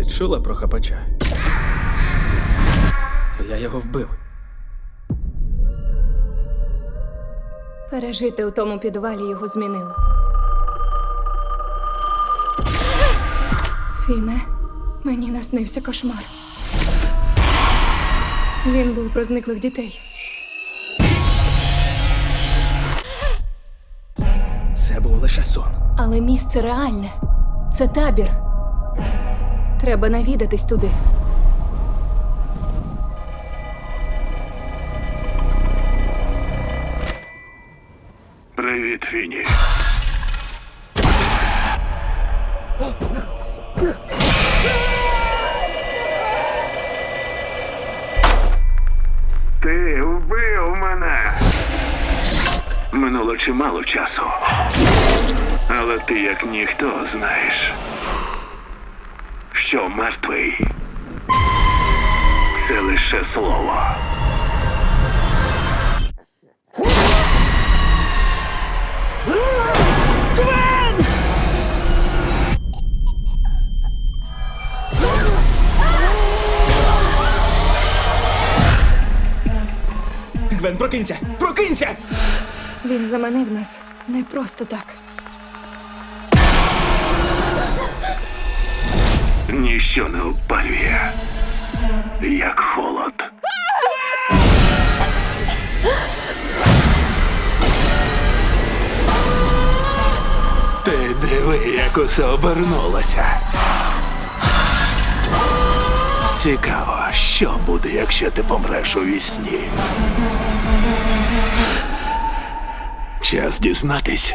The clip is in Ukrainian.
Ти чула про хапача? Я його вбив. Пережити у тому підвалі його змінило. Фіне, мені наснився кошмар. Він був про зниклих дітей. Це був лише сон. Але місце реальне. Це табір. Треба навідатись туди. Привіт, Фіні. Ти вбив мене. Минуло чимало часу. Але ти як ніхто знаєш, що мертвий це лише слово. Гвен, прокинься! Прокинься! Він заманив нас не просто так. Ніщо не опалює, як холод. Ти диви, як усе обернулося. Цікаво, що буде, якщо ти помреш у вісні. Час дізнатись.